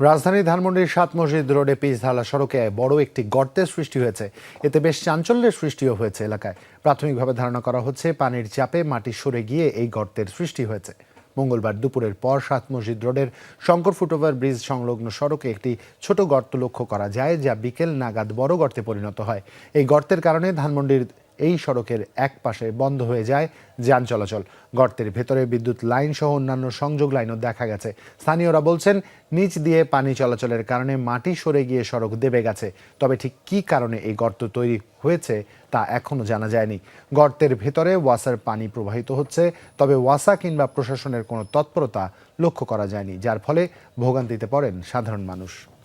রাজধানীর ধানমন্ডির সাত মসজিদ রোডে পিচঢালা সড়কে বড় একটি গর্তের সৃষ্টি হয়েছে। এতে বেশ চাঞ্চল্যের সৃষ্টিও হয়েছে এলাকায়। প্রাথমিকভাবে ধারণা করা হচ্ছে, পানির চাপে মাটি সরে গিয়ে এই গর্তের সৃষ্টি হয়েছে। মঙ্গলবার দুপুরের পর সাত মসজিদ রোডের শঙ্কর ফুটওভার ব্রিজ সংলগ্ন সড়কে একটি ছোট গর্ত লক্ষ্য করা যায়, যা বিকেল নাগাদ বড় গর্তে পরিণত হয়। এই গর্তের কারণে ধানমন্ডির এই সড়কের এক পাশে বন্ধ হয়ে যায় যান চলাচল। গর্তের ভেতরে বিদ্যুৎ লাইন সহ অন্যান্য সংযোগ লাইনও দেখা গেছে। স্থানীয়রা বলছেন, নিচ দিয়ে পানি চলাচলের কারণে মাটি সরে গিয়ে সড়ক দেবে গেছে। তবে ঠিক কী কারণে এই গর্ত তৈরি হয়েছে তা এখনও জানা যায়নি। গর্তের ভেতরে ওয়াসার পানি প্রবাহিত হচ্ছে, তবে ওয়াসা কিংবা প্রশাসনের কোনো তৎপরতা লক্ষ্য করা যায়নি, যার ফলে ভোগান্তিতে পড়েন সাধারণ মানুষ।